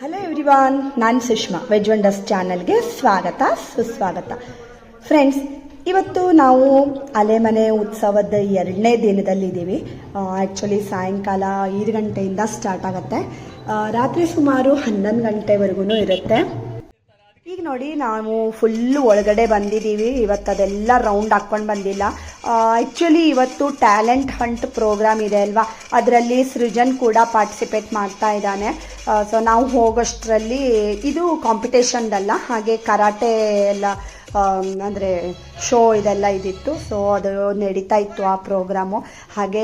Hello everyone ನಾನು Sushma veg wonders ಚಾನಲ್ಗೆ ಸ್ವಾಗತ, ಸುಸ್ವಾಗತ. ಫ್ರೆಂಡ್ಸ್ ಇವತ್ತು ನಾವು ಅಲೆಮನೆ ಉತ್ಸವದ ಎರಡನೇ ದಿನದಲ್ಲಿದ್ದೀವಿ. ಆ್ಯಕ್ಚುಲಿ ಸಾಯಂಕಾಲ ಐದು ಗಂಟೆಯಿಂದ ಸ್ಟಾರ್ಟ್ ಆಗುತ್ತೆ. ರಾತ್ರಿ ಸುಮಾರು ಹನ್ನೊಂದು ಗಂಟೆವರೆಗೂ ಇರುತ್ತೆ. ಈಗ ನೋಡಿ, ನಾವು ಫುಲ್ಲು ಒಳಗಡೆ ಬಂದಿದ್ದೀವಿ. ಇವತ್ತು ಅದೆಲ್ಲ ರೌಂಡ್ ಹಾಕ್ಕೊಂಡು ಬಂದಿಲ್ಲ. ಆ್ಯಕ್ಚುಲಿ ಇವತ್ತು ಟ್ಯಾಲೆಂಟ್ ಹಂಟ್ ಪ್ರೋಗ್ರಾಮ್ ಇದೆ ಅಲ್ವಾ? ಅದರಲ್ಲಿ ಸೃಜನ್ ಕೂಡ ಪಾರ್ಟಿಸಿಪೇಟ್ ಮಾಡ್ತಾ ಇದ್ದಾನೆ. ಸೊ ನಾವು ಹೋಗೋಷ್ಟರಲ್ಲಿ ಇದು ಕಾಂಪಿಟೇಷನ್ದಲ್ಲ ಹಾಗೆ ಕರಾಟೆ ಎಲ್ಲ ಅಂದರೆ ಶೋ ಇದೆಲ್ಲ ಇದಿತ್ತು. ಸೊ ಅದು ನಡೀತಾ ಇತ್ತು ಆ ಪ್ರೋಗ್ರಾಮು ಹಾಗೆ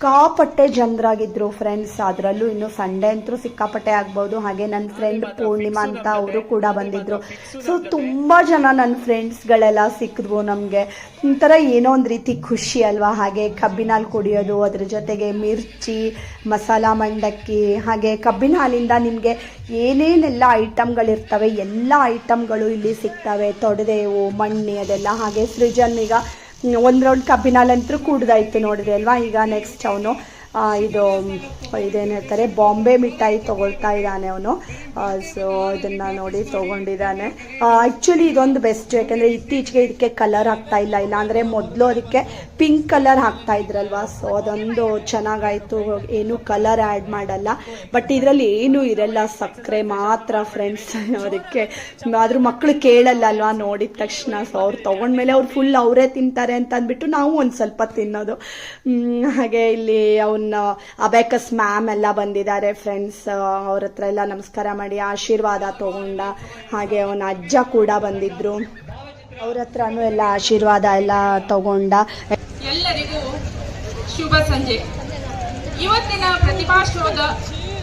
ಸಿಕ್ಕಾಪಟ್ಟೆ ಜನರಾಗಿದ್ರು ಫ್ರೆಂಡ್ಸ್ ಅದರಲ್ಲೂ ಇನ್ನು ಸಂಡೇ ಅಂತೂ ಸಿಕ್ಕಾಪಟ್ಟೆ ಆಗ್ಬೋದು. ಹಾಗೆ ನನ್ನ ಫ್ರೆಂಡ್ ಪೂರ್ಣಿಮಾ ಅಂತ ಅವರು ಕೂಡ ಬಂದಿದ್ರು. ಸೊ ತುಂಬ ಜನ ನನ್ನ ಫ್ರೆಂಡ್ಸ್ಗಳೆಲ್ಲ ಸಿಕ್ಕಿದ್ವು ನಮಗೆ. ಒಂಥರ ಏನೋ ಒಂದು ರೀತಿ ಖುಷಿ ಅಲ್ವಾ? ಹಾಗೆ ಕಬ್ಬಿನ ಹಾಲು ಕುಡಿಯೋದು ಅದ್ರ ಜೊತೆಗೆ ಮಿರ್ಚಿ ಮಸಾಲ ಮಂಡಕ್ಕಿ ಹಾಗೆ ಕಬ್ಬಿನ ಹಾಲಿಂದ ನಿಮಗೆ ಏನೇನೆಲ್ಲ ಐಟಮ್ಗಳಿರ್ತವೆ ಎಲ್ಲ ಐಟಮ್ಗಳು ಇಲ್ಲಿ ಸಿಗ್ತವೆ. ತೊಡೆದೇವು ಮಣ್ಣಿ ಅದೆಲ್ಲ. ಹಾಗೆ ಸೃಜನ್ ಈಗ ಒಂದು ರೌಂಡ್ ಕಬ್ಬಿನಾಲಂತೂ ಕೂಡ್ದಾಯ್ತು ನೋಡಿದೆ ಅಲ್ವಾ? ಈಗ ನೆಕ್ಸ್ಟ್ ಅವನು ಇದು, ಇದೇನು ಹೇಳ್ತಾರೆ, ಬಾಂಬೆ ಮಿಠಾಯಿ ತೊಗೊಳ್ತಾ ಇದ್ದಾನೆ ಅವನು. ಸೊ, ಇದನ್ನು ನೋಡಿ ತೊಗೊಂಡಿದ್ದಾನೆ. ಆ್ಯಕ್ಚುಲಿ ಇದೊಂದು ಬೆಸ್ಟ್ ಯಾಕೆಂದರೆ ಇತ್ತೀಚೆಗೆ ಇದಕ್ಕೆ ಕಲರ್ ಹಾಕ್ತಾ ಇಲ್ಲ. ಇಲ್ಲ ಅಂದರೆ ಮೊದಲು ಅದಕ್ಕೆ ಪಿಂಕ್ ಕಲರ್ ಹಾಕ್ತಾ ಇದ್ರಲ್ವಾ? ಸೊ ಅದೊಂದು ಚೆನ್ನಾಗಾಯಿತು. ಏನು ಕಲರ್ ಆ್ಯಡ್ ಮಾಡಲ್ಲ. ಬಟ್ ಇದರಲ್ಲಿ ಏನೂ ಇರಲ್ಲ. ಸಕ್ಕರೆ ಮಾತ್ರ ಫ್ರೆಂಡ್ಸ್ ಅದಕ್ಕೆ ಆದರೂ ಮಕ್ಕಳು ಕೇಳಲ್ಲ ಅಲ್ವಾ ನೋಡಿದ ತಕ್ಷಣ. ಸೊ ಅವ್ರು ತೊಗೊಂಡ್ಮೇಲೆ ಅವ್ರು ಫುಲ್ ಅವರೇ ತಿಂತಾರೆ ಅಂತ ಅಂದ್ಬಿಟ್ಟು ನಾವು ಒಂದು ಸ್ವಲ್ಪ ತಿನ್ನೋದು. ಹಾಗೆ ಇಲ್ಲಿ ಅವನ್ನ ಅಬೇಕಸ್ ಮ್ಯಾಮ್ ಎಲ್ಲ ಬಂದಿದ್ದಾರೆ ಫ್ರೆಂಡ್ಸ್ ಅವ್ರ ಹತ್ರ ಎಲ್ಲ ನಮಸ್ಕಾರ ಮಾಡಿ, ಆಶೀರ್ವಾದ ತಗೊಂಡ ಹಾಗೆ ಅವನ ಅಜ್ಜ ಕೂಡ ಬಂದಿದ್ರು. ಅವ್ರ ಹತ್ರನೂ ಎಲ್ಲ ಆಶೀರ್ವಾದ ಎಲ್ಲ ತಗೊಂಡ. ಎಲ್ಲರಿಗೂ ಶುಭ ಸಂಜೆ. ಇವತ್ತಿನ ಪ್ರತಿಭಾ ಶೋಧ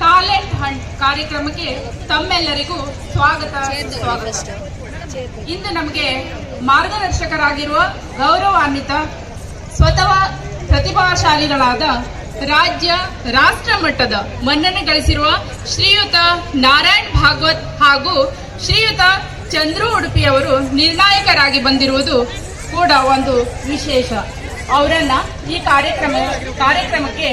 ಟ್ಯಾಲೆಂಟ್ ಹಂಟ್ ಕಾರ್ಯಕ್ರಮಕ್ಕೆ ತಮ್ಮೆಲ್ಲರಿಗೂ ಸ್ವಾಗತ ಸ್ವಾಗತ. ಇಂದು ನಮಗೆ ಮಾರ್ಗದರ್ಶಕರಾಗಿರುವ ಗೌರವಾನ್ವಿತ, ಸ್ವತಃ ಪ್ರತಿಭಾಶಾಲಿಗಳಾದ ರಾಜ್ಯ ರಾಷ್ಟ್ರ ಮಟ್ಟದ ಮನ್ನಣೆ ಗಳಿಸಿರುವ ಶ್ರೀಯುತ ನಾರಾಯಣ್ ಭಾಗವತ್ ಹಾಗೂ ಶ್ರೀಯುತ ಚಂದ್ರು ಉಡುಪಿಯವರು ನಿರ್ಣಾಯಕರಾಗಿ ಬಂದಿರುವುದು ಕೂಡ ಒಂದು ವಿಶೇಷ. ಅವರನ್ನ ಈ ಕಾರ್ಯಕ್ರಮ, ಕಾರ್ಯಕ್ರಮಕ್ಕೆ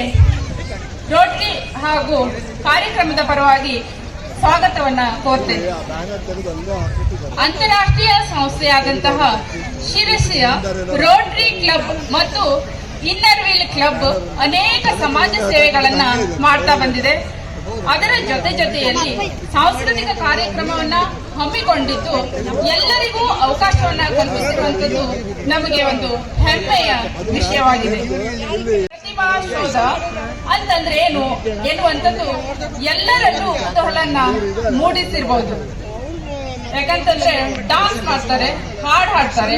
ರೋಟ್ರಿ ಹಾಗೂ ಕಾರ್ಯಕ್ರಮದ ಪರವಾಗಿ ಸ್ವಾಗತವನ್ನ ಕೋರ್ತೇನೆ. ಅಂತಾರಾಷ್ಟ್ರೀಯ ಸಂಸ್ಥೆಯಾದಂತಹ ಶಿರಸಿಯ ರೋಟ್ರಿ ಕ್ಲಬ್ ಮತ್ತು ಇನ್ನರ್ ವೀಲ್ ಕ್ಲಬ್ ಅನೇಕ ಸಮಾಜ ಸೇವೆಗಳನ್ನ ಮಾಡ್ತಾ ಬಂದಿದೆ. ಅದರ ಜೊತೆ ಜೊತೆಯಲ್ಲಿ ಸಾಂಸ್ಕೃತಿಕ ಕಾರ್ಯಕ್ರಮವನ್ನ ಹಮ್ಮಿಕೊಂಡಿದ್ದು ಎಲ್ಲರಿಗೂ ಅವಕಾಶವನ್ನ ಕಲ್ಪಿಸಿರುವಂತದ್ದು ನಮಗೆ ಒಂದು ಹೆಮ್ಮೆಯ ವಿಷಯವಾಗಿದೆ. ಪ್ರತಿಭಾ ಶೋಧ ಅಂತಂದ್ರೆ ಏನು? ಎನ್ನುವಂಥದ್ದು ಎಲ್ಲರಲ್ಲೂ ಕುತೂಹಲನ್ನ ಮೂಡಿಸಿರ್ಬೋದು. ಯಾಕಂತಂದ್ರೆ ಡಾನ್ಸ್ ಮಾಡ್ತಾರೆ, ಹಾಡ್ ಹಾಡ್ತಾರೆ.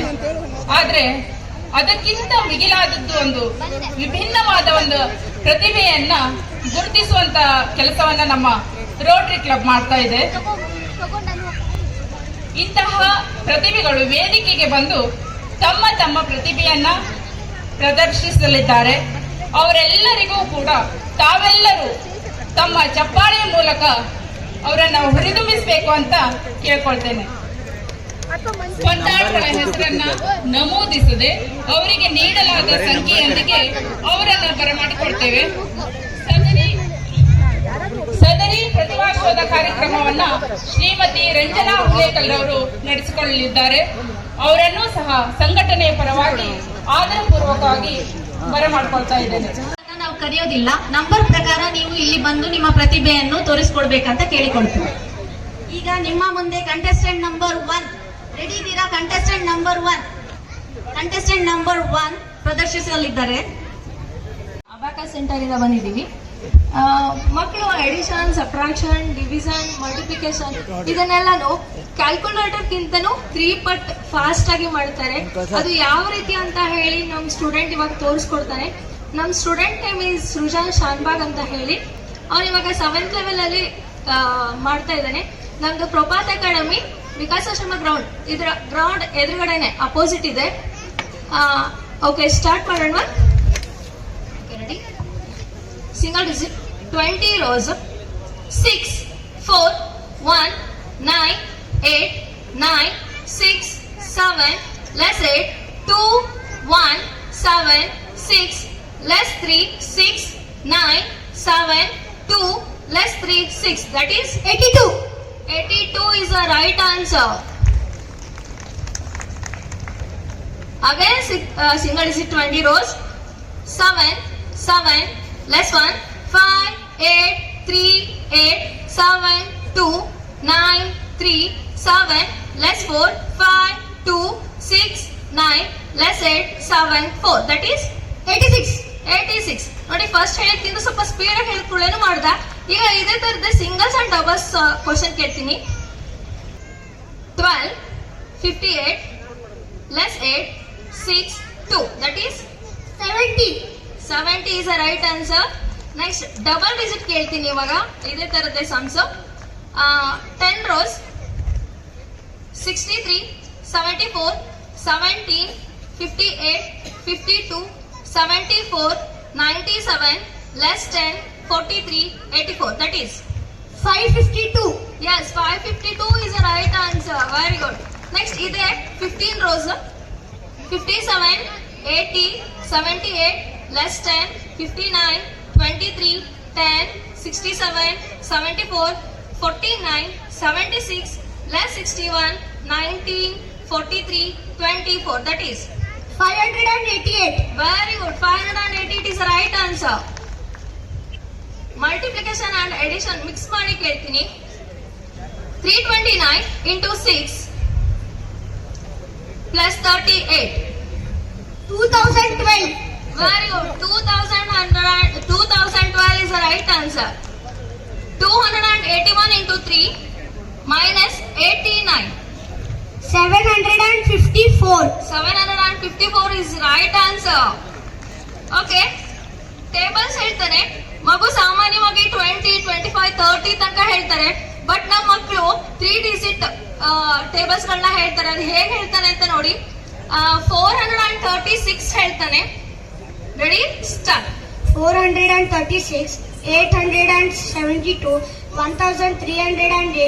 ಆದ್ರೆ ಅದಕ್ಕಿಂತ ಮಿಗಿಲಾದದ್ದು ಒಂದು ವಿಭಿನ್ನವಾದ ಒಂದು ಪ್ರತಿಭೆಯನ್ನ ಗುರುತಿಸುವಂತ ಕೆಲಸವನ್ನ ನಮ್ಮ ರೋಟರಿ ಕ್ಲಬ್ ಮಾಡ್ತಾ ಇದೆ. ಇಂತಹ ಪ್ರತಿಭೆಗಳು ವೇದಿಕೆಗೆ ಬಂದು ತಮ್ಮ ತಮ್ಮ ಪ್ರತಿಭೆಯನ್ನ ಪ್ರದರ್ಶಿಸಲಿದ್ದಾರೆ. ಅವರೆಲ್ಲರಿಗೂ ಕೂಡ ತಾವೆಲ್ಲರೂ ತಮ್ಮ ಚಪ್ಪಾಳೆಯ ಮೂಲಕ ಅವರನ್ನು ಹುರಿದುಂಬಿಸಬೇಕು ಅಂತ ಕೇಳ್ಕೊಳ್ತೇನೆ. ಸ್ಪರ್ಧಾಳುಗಳ ಹೆಸರನ್ನ ನಮೂದಿಸದೆ ಅವರಿಗೆ ನೀಡಲಾದ ಸಂಖ್ಯೆಯೊಂದಿಗೆ ಅವರನ್ನ ಬರಮಾಡಿಕೊಳ್ತೇವೆ. ಸದರಿ ಸದರಿ ಪ್ರತಿಭಾಶೋಧ ಕಾರ್ಯಕ್ರಮವನ್ನ ಶ್ರೀಮತಿ ರಂಜನಾ ಹುಲೇಕಲ್ ಅವರು ನಡೆಸಿಕೊಳ್ಳಲಿದ್ದಾರೆ. ಅವರನ್ನು ಸಹ ಸಂಘಟನೆಯ ಪರವಾಗಿ ಆಧಾರಪೂರ್ವಕವಾಗಿ ಬರಮಾಡ್ಕೊಳ್ತಾ ಇದ್ದೇನೆ. ನಾವು ಕರೆಯೋದಿಲ್ಲ. ನಂಬರ್ ಪ್ರಕಾರ ನೀವು ಇಲ್ಲಿ ಬಂದು ನಿಮ್ಮ ಪ್ರತಿಭೆಯನ್ನು ತೋರಿಸ್ಕೊಡ್ಬೇಕಂತ ಕೇಳಿಕೊಳ್ತೀವಿ. ಈಗ ನಿಮ್ಮ ಮುಂದೆ ಕಂಟೆಸ್ಟೆಂಟ್ ನಂಬರ್ ಒನ್ ಇದ್ದೀರಾ contestant number one contestant number one ಪ್ರದರ್ಶಿಸಲಿದ್ದಾರೆ centre ಇಂದ ಬಂದಿದ್ದೀವಿ. ಮಕ್ಕಳು ಎಡಿಷನ್ ಸಬ್ಟ್ರಾಕ್ಷನ್ ಡಿವಿಷನ್ ಮಲ್ಟಿಪ್ಲಿಕೇಶನ್ ಇದನ್ನೆಲ್ಲಾನು ಕ್ಯಾಲ್ಕುಲೇಟರ್ಗಿಂತನೂ ತ್ರೀ ಪಟ್ ಫಾಸ್ಟ್ ಆಗಿ ಮಾಡ್ತಾರೆ. ಅದು ಯಾವ ರೀತಿ ಅಂತ ಹೇಳಿ ನಮ್ಮ ಸ್ಟೂಡೆಂಟ್ ಇವಾಗ ತೋರಿಸ್ಕೊಡ್ತಾನೆ. ನಮ್ಮ student name is Srujan Shanbhag ಅಂತ ಹೇಳಿ. ಅವ್ನು ಇವಾಗ ಸೆವೆಂತ್ ಲೆವೆಲ್ ಅಲ್ಲಿ ಮಾಡ್ತಾ ಇದ್ದಾನೆ. ನಮ್ದು ಪ್ರಭಾತ್ ಅಕಾಡೆಮಿ ವಿಕಾಸಾಶ್ರಮ ಗ್ರೌಂಡ್ ಇದರ ಗ್ರೌಂಡ್ ಎದುರುಗಡೆನೆ ಅಪೋಸಿಟ್ ಇದೆ ಓಕೆ ಸ್ಟಾರ್ಟ್ ಮಾಡೋಣ ready single digit 20 rows 6 4 1 9 8 9 6 7 less 8 2 1 7 6 less 3 6 9 7 2 less 3, 6. That is 82. 82 is the right answer. Again, si- uh, single digit 20 rows. 7, 7, less 1, 5, 8, 3, 8, 7, 2, 9, 3, 7, less 4, 5, 2, 6, 9, less 8, 7, 4. That is 86. 86. ನೋಡಿ first ಹೇಳಿದ್ಕಿಂತ ಸ್ವಲ್ಪ speed ಆಗಿ ಹೇಳಿದ್ಕೊಳ್ಳೇನು ಮಾಡ್ದ ಈಗ ಇದೇ ತರದ ಸಿಂಗಲ್ಸ್ ಅಂಡ್ ಡಬಲ್ಸ್ ಕ್ವಶನ್ ಕೇಳ್ತೀನಿ. Twelve fifty eight less eight six two that is 70. Seventy is a right answer next double digit ಕೇಳ್ತೀನಿ ಇವಾಗ. ಇದೇ ತರದ್ದೇ sums ten rows sixty three seventy four seventeen fifty eight fifty two seventy four ninety seven less ten 43, 84. That is 552. Yes, 552 is the right answer. Very good. Next, is 15 rows. 57, 80, 78, less 10, 59, 23, 10, 67, 74, 49, 76, less 61, 19, 43, 24. That is 588. Very good. 588 is the right answer. Multiplication and addition mix ಮಾಡಿ ಕೇಳ್ತೀನಿ. Three twenty nine into six plus thirty eight 2012. Very good two thousand hundred two thousand twelve is the right answer two hundred and eighty one into three minus eighty nine 754. Seven hundred and fifty four is right answer okay tables ಹೇಳ್ತಾನೆ. ಮಗು ಸಾಮಾನ್ಯವಾಗಿ twenty twenty five thirty ತನಕ ಹೇಳ್ತಾರೆ. But ನಮ್ಮ ಮಕ್ಕಳು three digit tables ಗಳನ್ನ ಹೇಳ್ತಾರೆ. ಅದು ಹೇಗೆ ಹೇಳ್ತಾನೆ ಅಂತ ನೋಡಿ. Four hundred and thirty six ಹೇಳ್ತಾನೆ. Ready start 436, 872, 1308,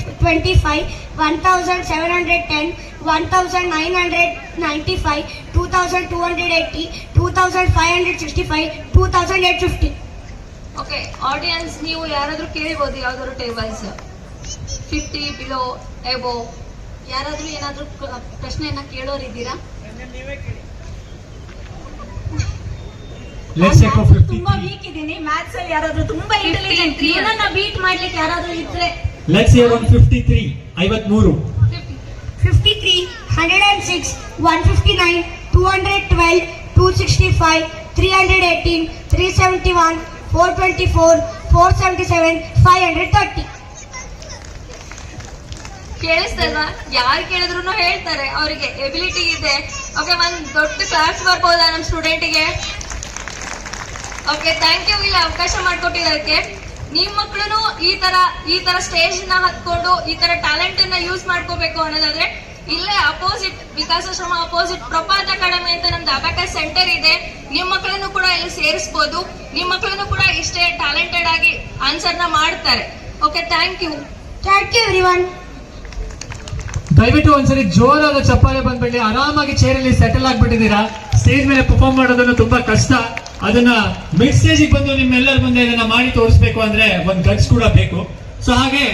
1425, 1710, 1995, 2280, 2565, 2850. ಓಕೆ ಆಡಿಯನ್ಸ್ ನೀವು ಯಾರಾದರೂ ಕೇಳಬಹುದು ಯಾವ್ದಾದ್ರು ಟೇಬಲ್ಸ್ ಫಿಫ್ಟಿ ಬಿಲೋ ಎಬೋ ಯಾರಾದ್ರೂ ಏನಾದ್ರೂ ಪ್ರಶ್ನೆಯನ್ನ ಕೇಳೋರಿದ್ದೀರಾ Let's check for 53. ತುಂಬಾ ವೀಕ್ ಇದ್ದೀನಿ ಮ್ಯಾಥ್ಸ್ ಅಲ್ಲಿ ಯಾರಾದ್ರೂ ತುಂಬಾ ಇಂಟೆಲಿಜೆಂಟ್ 53. ಬೀಟ್ ಮಾಡ್ಲಿಕ್ಕೆ ಯಾರಾದರೂ ಇದ್ರೆ Let's hear ಏಯ್ಟೀನ್ 53. ಸೆವೆಂಟಿ 53 106 159 212 265 318 371 424 477 530 ಕೇಳಿಸ್ತಲ್ವಾ ಯಾರು ಕೇಳಿದ್ರು ಹೇಳ್ತಾರೆ ಅವರಿಗೆ ಎಬಿಲಿಟಿ ಇದೆ. ಓಕೆ ಒಂದು ದೊಡ್ಡ ಕ್ಲಾಸ್ ಬರ್ಬೋದಾ ನಮ್ಮ ಸ್ಟೂಡೆಂಟಿಗೆ ಓಕೆ ಥ್ಯಾಂಕ್ ಯು ಇಲ್ಲಿ ಅವಕಾಶ ಮಾಡಿಕೊಟ್ಟಿದ್ದಕ್ಕೆ. ನಿಮ್ ಮಕ್ಕಳು ಈ ತರ ಈ ತರ ಸ್ಟೇಜ್ನ ಹತ್ಕೊಂಡು ಈ ತರ ಟ್ಯಾಲೆಂಟ್ ಅನ್ನ ಯೂಸ್ ಮಾಡ್ಕೋಬೇಕು ಅನ್ನೋದಾದ್ರೆ ಇಲ್ಲೇ opposite Vikasashrama opposite Prabhat academy ಅಂತ ನಮ್ದು ಅಬಾಕಸ್ ಸೆಂಟರ್ ಇದೆ. ನಿಮ್ ಮಕ್ಕಳನ್ನು ಕೂಡ ಇಲ್ಲಿ ಸೇರಿಸಬಹುದು ನಿಮ್ ಮಕ್ಕಳನ್ನು ಕೂಡ ಇಷ್ಟೇ ಟ್ಯಾಲೆಂಟೆಡ್ ಆಗಿ ಆನ್ಸರ್ನ ಮಾಡ್ತಾರೆ. Okay thank you thank you everyone ದಯವಿಟ್ಟು ಒಂದ್ಸರಿ ಜೋರಾದ ಚಪ್ಪಾಳೆ ಬಂದ್ಬಿಡಿ ಆರಾಮಾಗಿ ಚೇರಲ್ಲಿ ಸೆಟಲ್ ಆಗ್ಬಿಟ್ಟಿದ್ದೀರಾ? ಸ್ಟೇಜ್ ಮೇಲೆ ಪರ್ಫಾರ್ಮ್ ಮಾಡೋದನ್ನು ತುಂಬಾ ಕಷ್ಟ. ಅದನ್ನ ಮಿಡ್ ಸ್ಟೇಜ್ ಬಂದು ನಿಮ್ಮೆಲ್ಲರ ಮುಂದೆ ಇದನ್ನ ಮಾಡಿ ತೋರಿಸ್ಬೇಕು ಅಂದ್ರೆ ಒಂದ್ ಗಟ್ಸ್ ಕೂಡ ಬೇಕು. ಸೊ ಹಾಗೆ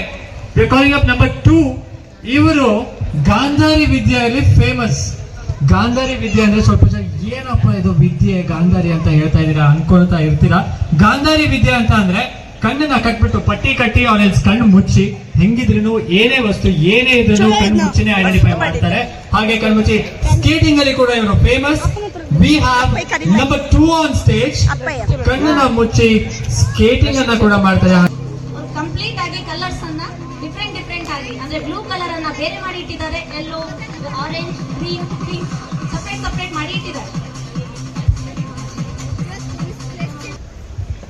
ಕಾಲಿಂಗ್ ಅಪ್ ನಂಬರ್ ಟೂ ಇವರು ಗಾಂಧಾರಿ ವಿದ್ಯೆಯಲ್ಲಿ ಫೇಮಸ್ ಗಾಂಧಾರಿ ವಿದ್ಯೆ ಅಂದ್ರೆ ಸ್ವಲ್ಪ ಜನ ಏನಪ್ಪ ಇದು ವಿದ್ಯೆ ಗಾಂಧಾರಿ ಅಂತ ಹೇಳ್ತಾ ಇದ್ದೀರಾ ಅನ್ಕೊಳ್ತಾ ಇರ್ತೀರಾ? ಗಾಂಧಾರಿ ವಿದ್ಯೆ ಅಂತ ಅಂದ್ರೆ ಕಣ್ಣನ್ನ ಕಟ್ಬಿಟ್ಟು ಪಟ್ಟಿ ಕಟ್ಟಿ ಅವನಲ್ಲಿ ಕಣ್ಣು ಮುಚ್ಚಿ ಹೆಂಗಿದ್ರು ಏನೇ ವಸ್ತು ಏನೇ ಇದ್ರು ಕಣ್ಣು ಮುಚ್ಚಿನೇ ಐಡೆಂಟಿಫೈ ಮಾಡ್ತಾರೆ. ಹಾಗೆ ಕಣ್ಣು ಮುಚ್ಚಿ ಸ್ಕೇಟಿಂಗ್ ಅಲ್ಲಿ ಕೂಡ ಇವರು famous we have number two on stage ಕಣ್ಣನ್ನ ಮುಚ್ಚಿ ಸ್ಕೇಟಿಂಗ್ ಅನ್ನ ಕೂಡ ಮಾಡ್ತಾರೆ. ಕಂಪ್ಲೀಟ್ ಆಗಿ ಕಲರ್ಸ್ ಅನ್ನ ಡಿಫ್ರೆಂಟ್ ಡಿಫ್ರೆಂಟ್ ಆಗಿ. ಅಂದ್ರೆ ಬ್ಲೂ ಕಲರ್ ಅನ್ನ ಬೇರೆ ಮಾಡಿ ಇಟ್ಟಿದ್ದಾರೆ. Yellow orange green pink separate separate ಮಾಡಿ ಇಟ್ಟಿದ್ದಾರೆ.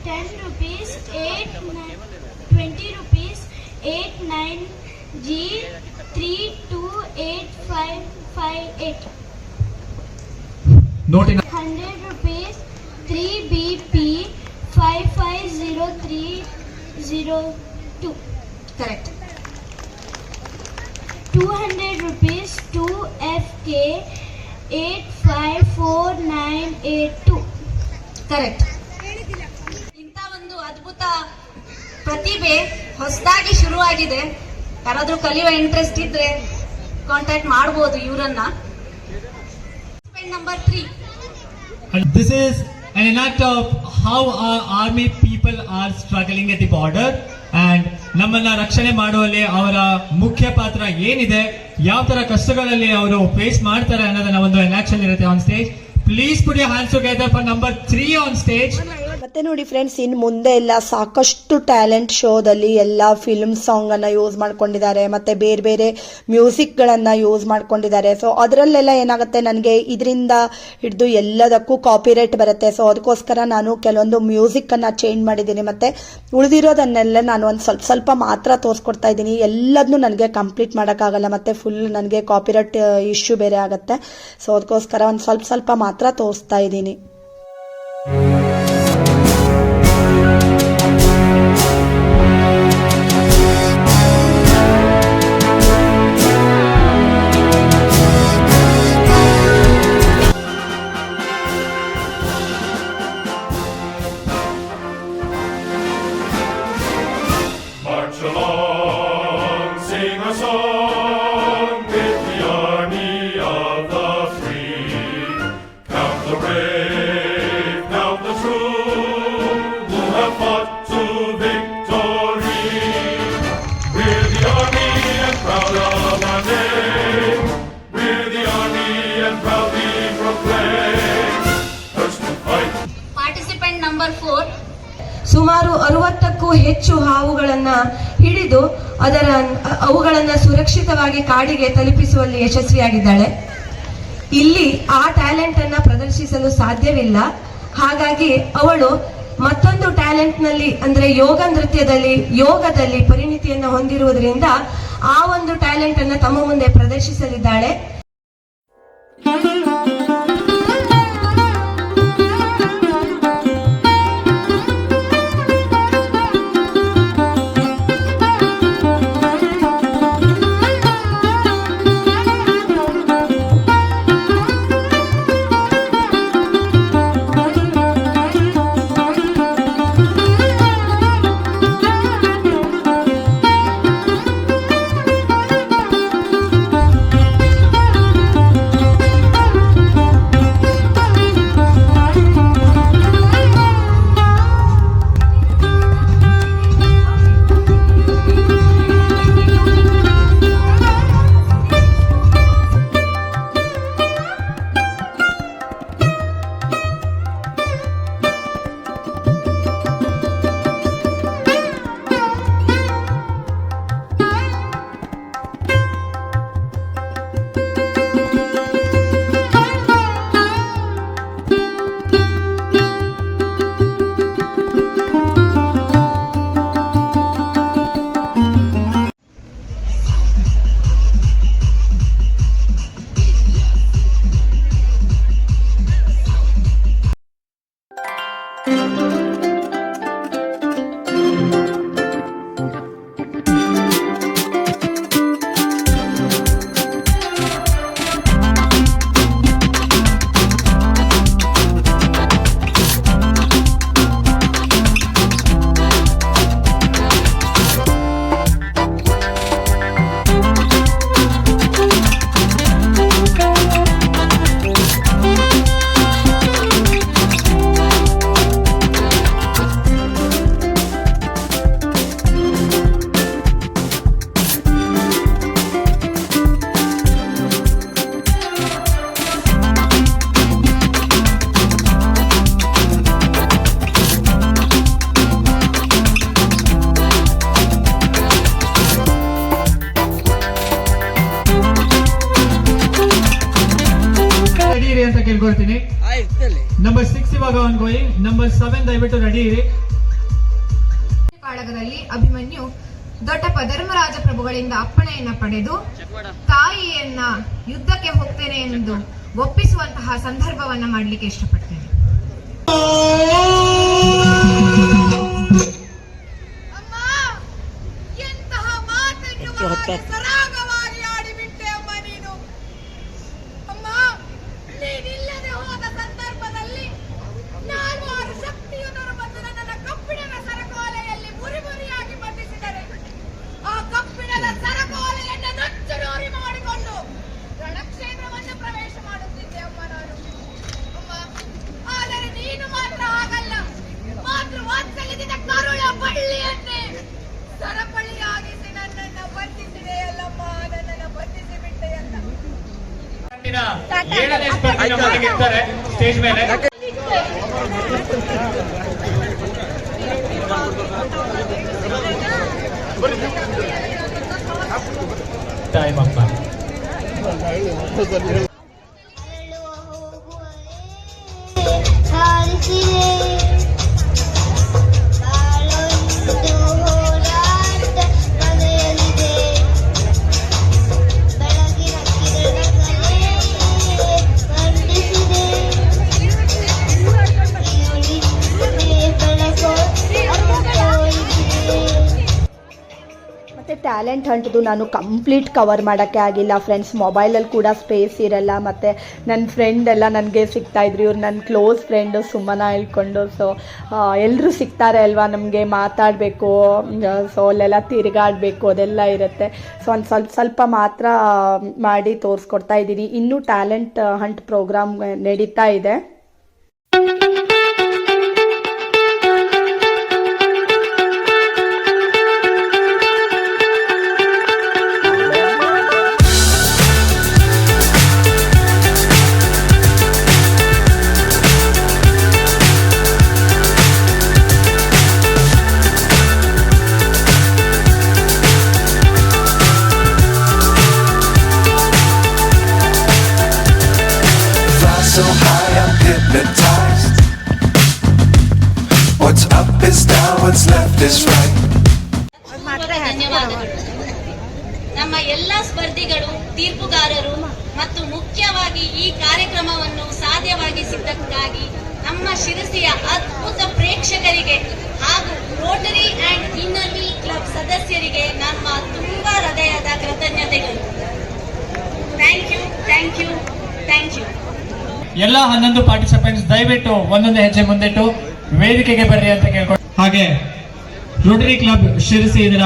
Ten rupees eight twenty eight nine G three two eight five five eight ನೋಟಿನ hundred rupees three B P five five zero three zero two correct two hundred rupees two F K eight five four nine eight two correct ಇಂಥ ಒಂದು ಅದ್ಭುತ ಪ್ರತಿಭೆ ಹೊಸದಾಗಿ ಶುರುವಾಗಿದೆ. ಯಾರಾದರೂ ಕಲಿಯುವ interest ಇದ್ರೆ contact ಮಾಡ್ಬೋದು ಇವರನ್ನ. Number three And this is an act of how our army people are struggling at the border and ನಮ್ಮನ್ನ ರಕ್ಷಣೆ ಮಾಡುವಲ್ಲಿ ಅವರ ಮುಖ್ಯ ಪಾತ್ರ ಏನಿದೆ, ಯಾವ ತರ ಕಷ್ಟಗಳಲ್ಲಿ ಅವರು ಫೇಸ್ ಮಾಡ್ತಾರೆ ಅನ್ನೋದನ್ನ ಒಂದು ಎನಾಕ್ಷನ್ ಇರುತ್ತೆ on stage please put your hands together for number three on stage ಮತ್ತೆ ನೋಡಿ ಫ್ರೆಂಡ್ಸ್ ಇನ್ನು ಮುಂದೆ ಎಲ್ಲ ಸಾಕಷ್ಟು ಟ್ಯಾಲೆಂಟ್ ಶೋದಲ್ಲಿ ಎಲ್ಲ ಫಿಲ್ಮ್ ಸಾಂಗ್ ಅನ್ನ ಯೂಸ್ ಮಾಡ್ಕೊಂಡಿದ್ದಾರೆ, ಮತ್ತೆ ಬೇರೆ ಬೇರೆ ಮ್ಯೂಸಿಕ್ಗಳನ್ನ ಯೂಸ್ ಮಾಡ್ಕೊಂಡಿದ್ದಾರೆ. ಸೊ ಅದರಲ್ಲೆಲ್ಲ ಏನಾಗುತ್ತೆ? ನನಗೆ ಇದರಿಂದ ಹಿಡಿದು ಎಲ್ಲದಕ್ಕೂ ಕಾಪಿರೈಟ್ ಬರುತ್ತೆ. ಸೊ ಅದಕ್ಕೋಸ್ಕರ ನಾನು ಕೆಲವೊಂದು ಮ್ಯೂಸಿಕ್ ಅನ್ನ ಚೇಂಜ್ ಮಾಡಿದ್ದೀನಿ. ಮತ್ತೆ ಉಳಿದಿರೋದನ್ನೆಲ್ಲ ನಾನು ಒಂದು ಸ್ವಲ್ಪ ಸ್ವಲ್ಪ ಮಾತ್ರ ತೋರಿಸ್ಕೊಡ್ತಾ ಇದ್ದೀನಿ. ಎಲ್ಲದನ್ನೂ ನನಗೆ ಕಂಪ್ಲೀಟ್ ಮಾಡೋಕ್ಕಾಗಲ್ಲ. ಮತ್ತೆ ಫುಲ್ ನನಗೆ ಕಾಪಿರೈಟ್ ಇಶ್ಯೂ ಬೇರೆ ಆಗುತ್ತೆ. ಸೊ ಅದಕ್ಕೋಸ್ಕರ ಒಂದು ಸ್ವಲ್ಪ ಸ್ವಲ್ಪ ಮಾತ್ರ ತೋರಿಸ್ತಾ ಇದ್ದೀನಿ. ಸುಮಾರು ಅರವತ್ತಕ್ಕೂ ಹೆಚ್ಚು ಹಾವುಗಳನ್ನು ಅದರ ಅವುಗಳನ್ನು ಸುರಕ್ಷಿತವಾಗಿ ಕಾಡಿಗೆ ತಲುಪಿಸುವಲ್ಲಿ ಯಶಸ್ವಿಯಾಗಿದ್ದಾಳೆ. ಇಲ್ಲಿ ಆ ಟ್ಯಾಲೆಂಟ್ ಅನ್ನ ಪ್ರದರ್ಶಿಸಲು ಸಾಧ್ಯವಿಲ್ಲ. ಹಾಗಾಗಿ ಅವಳು ಮತ್ತೊಂದು ಟ್ಯಾಲೆಂಟ್ನಲ್ಲಿ, ಅಂದ್ರೆ ಯೋಗ ನೃತ್ಯದಲ್ಲಿ, ಯೋಗದಲ್ಲಿ ಪರಿಣಿತಿಯನ್ನು ಹೊಂದಿರುವುದರಿಂದ ಆ ಒಂದು ಟ್ಯಾಲೆಂಟ್ ಅನ್ನ ತಮ್ಮ ಮುಂದೆ ಪ್ರದರ್ಶಿಸಲಿದ್ದಾಳೆ. ನಂಬರ್ ಸೆವೆನ್ ದಯವಿಟ್ಟು ರೆಡಿ ಇರಿ. ಕಾಳಗದಲ್ಲಿ ಅಭಿಮನ್ಯು ದೊಡ್ಡಪ್ಪ ಧರ್ಮರಾಜ ಪ್ರಭುಗಳಿಂದ ಅಪ್ಪಣೆಯನ್ನ ಪಡೆದು ತಾಯಿಯನ್ನ ಯುದ್ಧಕ್ಕೆ ಹೋಗ್ತೇನೆ ಎಂದು ಒಪ್ಪಿಸುವಂತಹ ಸಂದರ್ಭವನ್ನ ಮಾಡಲಿಕ್ಕೆ ಇಷ್ಟಪಡ್ತೇನೆ. ಎಂತಹ ಏಳನೇ ಸ್ಪರ್ಧೆ ಮಲಗಿರ್ತಾರೆ ಸ್ಟೇಜ್ ಮೇಲೆ. ಟೈಮ್ ಅಪ್ಪ ಮತ್ತು ಟ್ಯಾಲೆಂಟ್ ಹಂಟ್ದು ನಾನು ಕಂಪ್ಲೀಟ್ ಕವರ್ ಮಾಡೋಕ್ಕೆ ಆಗಿಲ್ಲ ಫ್ರೆಂಡ್ಸ್ ಮೊಬೈಲಲ್ಲಿ ಕೂಡ ಸ್ಪೇಸ್ ಇರಲ್ಲ, ಮತ್ತು ನನ್ನ ಫ್ರೆಂಡ್ ಎಲ್ಲ ನನಗೆ ಸಿಗ್ತಾಯಿದ್ರು ಇವ್ರು ನನ್ನ ಕ್ಲೋಸ್ ಫ್ರೆಂಡು ಸುಮ್ಮನ ಹೇಳ್ಕೊಂಡು ಸೊ ಎಲ್ಲರೂ ಸಿಗ್ತಾರೆ ಅಲ್ವಾ ನಮಗೆ ಮಾತಾಡಬೇಕು ಸೊ ಅಲ್ಲೆಲ್ಲ ತಿರುಗಾಡಬೇಕು, ಅದೆಲ್ಲ ಇರುತ್ತೆ. ಸೊ ಒಂದು ಸ್ವಲ್ಪ ಸ್ವಲ್ಪ ಮಾತ್ರ ಮಾಡಿ ತೋರಿಸ್ಕೊಡ್ತಾ ಇದ್ದೀನಿ. ಇನ್ನೂ ಟ್ಯಾಲೆಂಟ್ ಹಂಟ್ ಪ್ರೋಗ್ರಾಮ್ ನಡೀತಾ ಇದೆ. ನಮ್ಮ ಎಲ್ಲ ಸ್ಪರ್ಧಿಗಳು, ತೀರ್ಪುಗಾರರು ಮತ್ತು ಮುಖ್ಯವಾಗಿ ಈ ಕಾರ್ಯಕ್ರಮವನ್ನು ಸಾಧ್ಯವಾಗಿಸಿದ್ದಕ್ಕಾಗಿ ನಮ್ಮ ಶಿರಸಿಯ ಅದ್ಭುತ ಪ್ರೇಕ್ಷಕರಿಗೆ ಹಾಗೂ rotary and inner wheel club ಸದಸ್ಯರಿಗೆ ನಮ್ಮ ತುಂಬಾ ಹೃದಯದ ಕೃತಜ್ಞತೆಗಳು. Thank you thank you thank you ಎಲ್ಲ ಹನ್ನೊಂದು ಪಾರ್ಟಿಸಿಪೆಂಟ್ಸ್ ದಯವಿಟ್ಟು ಒಂದೊಂದು ಹೆಜ್ಜೆ ಮುಂದಿಟ್ಟು ವೇದಿಕೆಗೆ ಬರ್ರಿ ಅಂತ ಕೇಳ್ಕೊಂಡು ಹಾಗೆ ರೋಟರಿ ಕ್ಲಬ್ ಶಿರಸಿ ಇದರ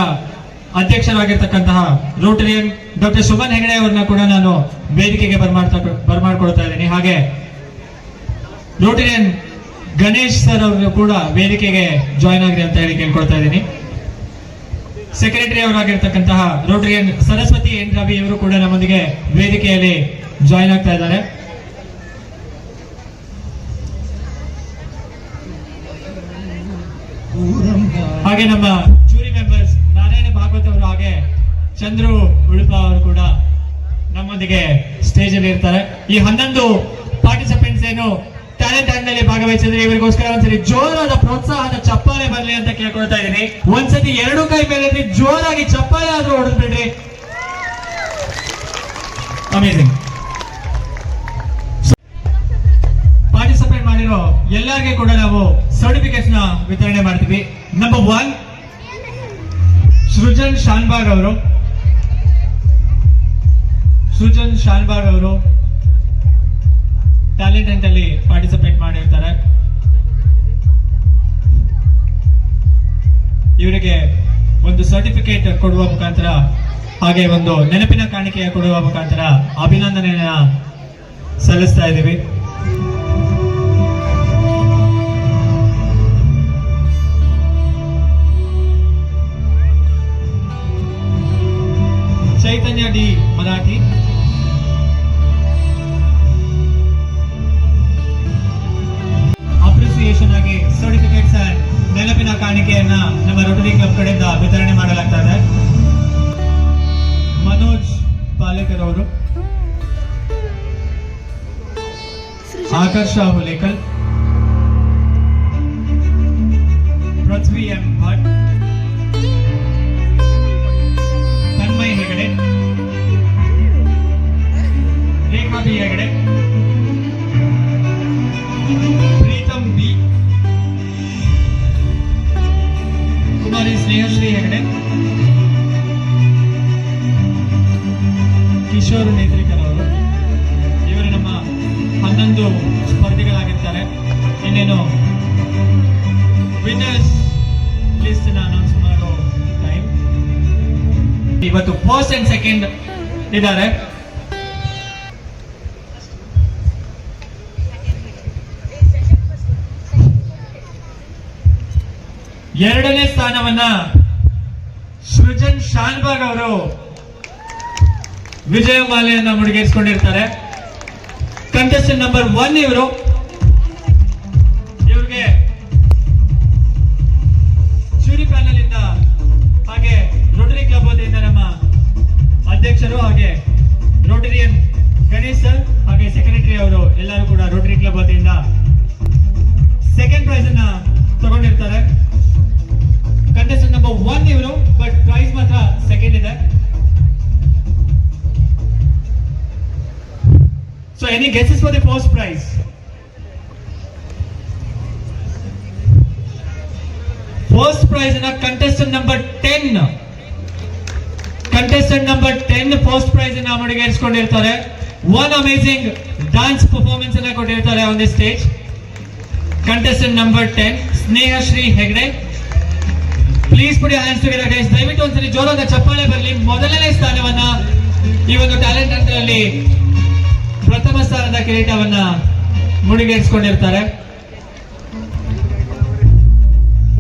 ಅಧ್ಯಕ್ಷರಾಗಿರ್ತಕ್ಕಂತಹ ರೋಟರಿಯನ್ ಡಾಕ್ಟರ್ ಸುಮನ್ ಹೆಗಡೆ ಅವ್ರನ್ನ ಕೂಡ ನಾನು ವೇದಿಕೆಗೆ ಬರ್ಮಾಡ್ತಾ ಬರ್ಮಾಡ್ಕೊಳ್ತಾ ಇದ್ದೀನಿ. ಹಾಗೆ ರೋಟರಿಯನ್ ಗಣೇಶ್ ಸರ್ ಅವರು ಕೂಡ ವೇದಿಕೆಗೆ ಜಾಯ್ನ್ ಆಗ್ರಿ ಅಂತ ಹೇಳಿ ಕೇಳ್ಕೊಳ್ತಾ ಇದ್ದೀನಿ. ಸೆಕ್ರೆಟರಿ ಅವರಾಗಿರ್ತಕ್ಕಂತಹ ರೋಟರಿಯನ್ ಸರಸ್ವತಿ ಎನ್ ರವಿ ಇವರು ಕೂಡ ನಮ್ಮೊಂದಿಗೆ ವೇದಿಕೆಯಲ್ಲಿ ಜಾಯ್ನ್ ಆಗ್ತಾ ಇದ್ದಾರೆ. ಹಾಗೆ ನಮ್ಮ ಜೂರಿ ಮೆಂಬರ್ಸ್ ನಾರಾಯಣ ಭಾಗವತ್ ಅವರು ಹಾಗೆ ಚಂದ್ರು ಉಳುಪ ಅವರು ಕೂಡ ನಮ್ಮೊಂದಿಗೆ ಸ್ಟೇಜ್ ಅಲ್ಲಿ ಇರ್ತಾರೆ. ಈ ಹನ್ನೊಂದು ಪಾರ್ಟಿಸಿಪೆಂಟ್ಸ್ ಏನು ಟ್ಯಾಲೆಂಟ್ ಹಂಟ್ನಲ್ಲಿ ಭಾಗವಹಿಸಿದ್ರೆ ಇವರಿಗೋಸ್ಕರ ಒಂದ್ಸರಿ ಜೋರಾದ ಪ್ರೋತ್ಸಾಹದ ಚಪ್ಪಾಳೆ ಬರಲಿ ಅಂತ ಕೇಳ್ಕೊಳ್ತಾ ಇದ್ದೀನಿ. ಒಂದ್ಸತಿ ಎರಡು ಕೈ ಮೇಲೆ ಜೋರಾಗಿ ಚಪ್ಪಾಳೆ ಆದ್ರೂ ಹೊಡೆದ್ಬಿಡ್ರಿ. ಅಮೇಸಿಂಗ್ ಮಾಡಿರೋ ಎಲ್ಲರಿಗೆ ಕೂಡ ನಾವು ಸರ್ಟಿಫಿಕೇಶನ್ ವಿತರಣೆ ಮಾಡ್ತೀವಿ. ನಂಬರ್ ಒನ್ ಸೃಜನ್ ಶಾನ್ಬಾಗ್ ಅವರು. ಸೃಜನ್ ಶಾನ್ಬಾಗ್ ಅವರು ಟ್ಯಾಲೆಂಟ್ ಅಲ್ಲಿ ಪಾರ್ಟಿಸಿಪೇಟ್ ಮಾಡಿರ್ತಾರೆ. ಇವರಿಗೆ ಒಂದು ಸರ್ಟಿಫಿಕೇಟ್ ಕೊಡುವ ಮುಖಾಂತರ, ಹಾಗೆ ಒಂದು ನೆನಪಿನ ಕಾಣಿಕೆಯ ಕೊಡುವ ಮುಖಾಂತರ ಅಭಿನಂದನೆಯನ್ನ ಸಲ್ಲಿಸ್ತಾ ಇದ್ದೀವಿ. ಪ್ರಶಸ್ತಿಯನ್ನ ನಮ್ಮ ರೋಟರಿ ಕ್ಲಬ್ ಕಡೆಯಿಂದ ವಿತರಣೆ ಮಾಡಲಾಗ್ತಾ ಇದೆ ಮನೋಜ್ ಪಾಲೇಕರ್ ಅವರು. Akarsh Hulekal. Prithvi M Bhat. Tanmay Hegde. Rekhabi Hegde. Winners list announce ಮಾಡೋ ಟೈಮ್ ಇವತ್ತು ಫಸ್ಟ್ ಅಂಡ್ ಸೆಕೆಂಡ್ ಇದ್ದಾರೆ ಎರಡನೇ ಸ್ಥಾನವನ್ನ ಸೃಜನ್ ಶಾನ್ಬಾಗ್ ಅವರು ವಿಜಯ ಮಾಲೆಯನ್ನ ಮುಡಿಗೇರಿಸಿಕೊಂಡಿರ್ತಾರೆ. ಕಂಟೆಸ್ಟೆಂಟ್ ನಂಬರ್ ಒನ್ ಇವರು. ಅಧ್ಯಕ್ಷರು ಹಾಗೆ ರೋಟರಿಯನ್ ಗಣೇಶ್ ಸರ್ ಹಾಗೆ ಸೆಕ್ರೆಟರಿ ಅವರು ಎಲ್ಲರೂ ಕೂಡ ರೋಟರಿ ಕ್ಲಬ್ ವತಿಯಿಂದ ಸೆಕೆಂಡ್ ಪ್ರೈಸ್ ಅನ್ನ ತಗೊಂಡಿರ್ತಾರೆ. ಕಂಟೆಸ್ಟೆಂಟ್ ನಂಬರ್ ಒನ್ ಇವರು ಬಟ್ ಪ್ರೈಸ್ ಮಾತ್ರ ಸೆಕೆಂಡ್ ಇದೆ. So any guesses for the first prize first prize ಅನ್ನ contestant number ten contestant number ten first prize ಅನ್ನ ಒನ್ ಅಮೇಸಿಂಗ್ ಡಾನ್ಸ್ ಪರ್ಫಾರ್ಮೆನ್ಸ್ ಅನ್ನ ಕೊಟ್ಟಿರ್ತಾರೆ on the stage contestant number ten Snehashree Hegde please put hands together guys ದಯವಿಟ್ಟು ಒಂದ್ಸರಿ ಜೋರಾದ ಚಪ್ಪಾಳೆ ಬರಲಿ. ಮೊದಲನೇ ಸ್ಥಾನವನ್ನ ಈ ಒಂದು ಟ್ಯಾಲೆಂಟ್ ಅಂತರಲ್ಲಿ ಪ್ರಥಮ ಸ್ಥಾನದ ಕಿರೀಟವನ್ನ ಮುಡಿಗೇರಿಸಿಕೊಂಡಿರ್ತಾರೆ.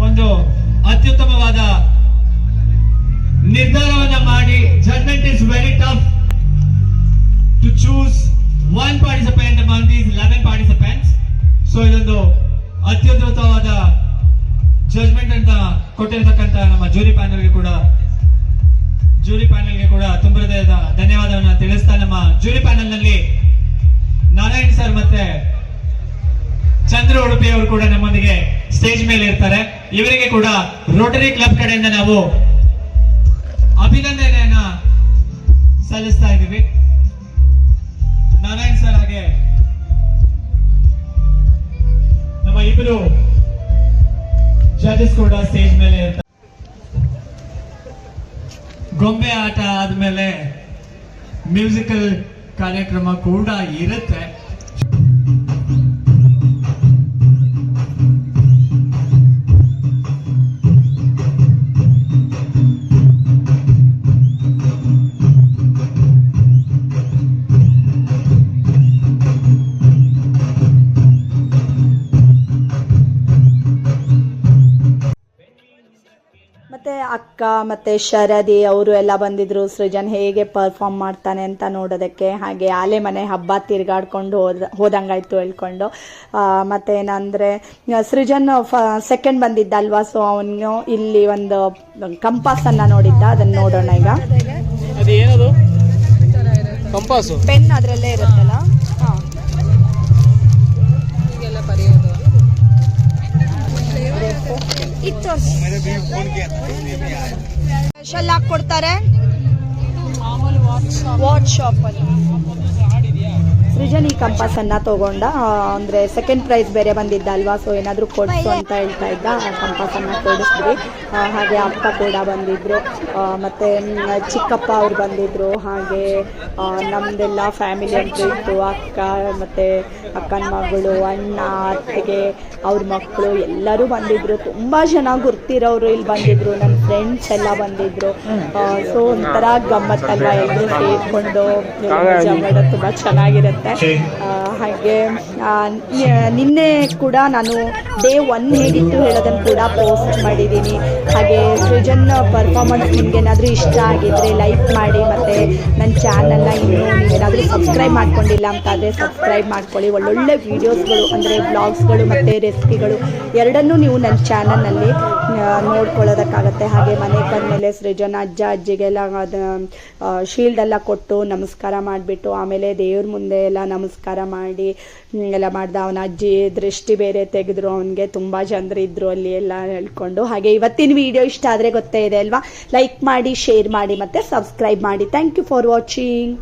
ಒಂದು ಅತ್ಯುತ್ತಮವಾದ ಕೊಟ್ಟಿರ್ತಕ್ಕಂಥ ನಮ್ಮ ಜೂರಿ ಪ್ಯಾನಲ್ಗೆ ಕೂಡ, ಜೂರಿ ಪ್ಯಾನಲ್ಗೆ ಕೂಡ ತುಂಬ ಹೃದಯದ ಧನ್ಯವಾದವನ್ನ ತಿಳಿಸ್ತಾ ನಮ್ಮ ಜೂರಿ ಪ್ಯಾನಲ್ನಲ್ಲಿ ನಾರಾಯಣ್ ಸರ್ ಮತ್ತೆ ಚಂದ್ರ ಉಡುಪಿ ಅವರು ಕೂಡ ನಮ್ಮೊಂದಿಗೆ ಸ್ಟೇಜ್ ಮೇಲೆ ಇರ್ತಾರೆ. ಇವರಿಗೆ ಕೂಡ ರೋಟರಿ ಕ್ಲಬ್ ಕಡೆಯಿಂದ ನಾವು ಅಭಿನಂದನೆಯನ್ನ ಸಲ್ಲಿಸ್ತಾ ಇದ್ದೀವಿ. ಜಡ್ಜಸ್ ಕೂಡ ಸ್ಟೇಜ್ ಮೇಲೆ ಇರ್ತಾರೆ. ಗೊಂಬೆ ಆಟ ಆದ್ಮೇಲೆ ಮ್ಯೂಸಿಕಲ್ ಕಾರ್ಯಕ್ರಮ ಕೂಡ ಇರುತ್ತೆ. ಅಕ್ಕ ಮತ್ತೆ ಶರದಿ ಅವರು ಎಲ್ಲ ಬಂದಿದ್ರು ಸೃಜನ್ ಹೇಗೆ ಪರ್ಫಾರ್ಮ್ ಮಾಡ್ತಾನೆ ಅಂತ ನೋಡೋದಕ್ಕೆ. ಹಾಗೆ ಆಲೆ ಮನೆ ಹಬ್ಬ ತಿರ್ಗಾಡ್ಕೊಂಡು ಹೋದ ಹೋದಂಗಾಯ್ತು ಹೇಳ್ಕೊಂಡು. ಮತ್ತೆ ಏನಂದ್ರೆ ಸೃಜನ್ ಸೆಕೆಂಡ್ ಬಂದಿದ್ದ ಅಲ್ವಾ ಸೊ ಅವನು ಇಲ್ಲಿ ಒಂದು ಕಂಪಾಸ್ ಅನ್ನ ನೋಡಿದ್ದ ಅದನ್ನ ನೋಡೋಣ ಈಗ. ಕಂಪಾಸು? ಪೆನ್ ಅದರಲ್ಲೇ ಇರುತ್ತಲ್ಲ? ಇತ್ತು ಸ್ಪೆಷಲ್ ಆಗಿ ಕೊಡ್ತಾರೆ. ವಾಚ್ ಶಾಪ್ ಅಲ್ಲಿ. ಸೃಜನ್ ಈ ಕಂಪಾಸ್ ಅನ್ನ ತಗೊಂಡ ಅಂದ್ರೆ ಸೆಕೆಂಡ್ ಪ್ರೈಸ್ ಬೇರೆ ಬಂದಿದ್ದ ಅಲ್ವಾ ಸೊ ಏನಾದ್ರು ಕೊಡ್ಸು ಅಂತ ಹೇಳ್ತಾ ಇದ್ದ, ಆ ಕಂಪಾಸ್ ಅನ್ನ ಕೊಡಿಸಿದ್ವಿ ಹಾಗೆ ಅಕ್ಕ ಕೂಡ ಬಂದಿದ್ರು. ಮತ್ತೆ ಚಿಕ್ಕಪ್ಪ ಅವ್ರು ಬಂದಿದ್ರು, ಹಾಗೆ ನಮ್ದೆಲ್ಲ ಫ್ಯಾಮಿಲಿ ಅಂತ ಇತ್ತು. ಅಕ್ಕ, ಮತ್ತೆ ಅಕ್ಕನ ಮಗಳು, ಅಣ್ಣ, ಅತ್ತಿಗೆ, ಅವ್ರ ಮಕ್ಕಳು ಎಲ್ಲರೂ ಬಂದಿದ್ರು. ತುಂಬಾ ಜನ ಗುರ್ತಿರೋರು ಇಲ್ಲಿ ಬಂದಿದ್ರು. ನನ್ನ ಫ್ರೆಂಡ್ಸ್ ಎಲ್ಲ ಬಂದಿದ್ರು. ಸೊ ಒಂಥರ ಗಮ್ಮತ್ತಲ್ಲ ಎಲ್ಲರೂ ಸೇರ್ಕೊಂಡು ತುಂಬಾ ಚೆನ್ನಾಗಿರುತ್ತೆ. ಆ, ಹಾಗೆ ನಿನ್ನೆ ಕೂಡ ನಾನು ಡೇ ಒನ್ ಹೇಗಿತ್ತು ಹೇಳೋದನ್ನು ಕೂಡ ಪೋಸ್ಟ್ ಮಾಡಿದ್ದೀನಿ. ಹಾಗೆ ಸೃಜನ್ ಪರ್ಫಾರ್ಮೆನ್ಸ್ ನಿಮ್ಗೇನಾದರೂ ಇಷ್ಟ ಆಗಿದ್ರೆ ಲೈಕ್ ಮಾಡಿ ಮತ್ತು ನನ್ನ ಚಾನಲ್ನ ಇನ್ನೂ ನೀವೇನಾದರೂ ಸಬ್ಸ್ಕ್ರೈಬ್ ಮಾಡ್ಕೊಂಡಿಲ್ಲ ಅಂತಾದರೆ ಸಬ್ಸ್ಕ್ರೈಬ್ ಮಾಡ್ಕೊಳ್ಳಿ. ಒಳ್ಳೊಳ್ಳೆ ವೀಡಿಯೋಸ್ಗಳು ಅಂದರೆ ಬ್ಲಾಗ್ಸ್ಗಳು ಮತ್ತು ರೆಸಿಪಿಗಳು ಎರಡನ್ನೂ ನೀವು ನನ್ನ ಚಾನಲ್ನಲ್ಲಿ ನೋಡ್ಕೊಳ್ಳೋದಕ್ಕಾಗತ್ತೆ. ಹಾಗೆ ಮನೆ ಬಂದಮೇಲೆ ಸೃಜನ ಅಜ್ಜ, ಅಜ್ಜಿಗೆಲ್ಲ ಅದು ಶೀಲ್ಡ್ ಎಲ್ಲ ಕೊಟ್ಟು ನಮಸ್ಕಾರ ಮಾಡಿಬಿಟ್ಟು ಆಮೇಲೆ ದೇವ್ರ ಮುಂದೆ ಎಲ್ಲ ನಮಸ್ಕಾರ ಮಾಡಿ ಎಲ್ಲ ಮಾಡ್ದ ಅವನ ಅಜ್ಜಿ ದೃಷ್ಟಿ ಬೇರೆ ತೆಗೆದ್ರು. ಅವನಿಗೆ ತುಂಬ ಜನರು ಇದ್ರು ಅಲ್ಲಿ ಎಲ್ಲ ಹೇಳ್ಕೊಂಡು. ಹಾಗೆ ಇವತ್ತಿನ ವಿಡಿಯೋ ಇಷ್ಟ ಆದರೆ ಗೊತ್ತೇ ಇದೆ ಅಲ್ವಾ? ಲೈಕ್ ಮಾಡಿ ಶೇರ್ ಮಾಡಿ ಮತ್ತು ಸಬ್ಸ್ಕ್ರೈಬ್ ಮಾಡಿ. Thank you for watching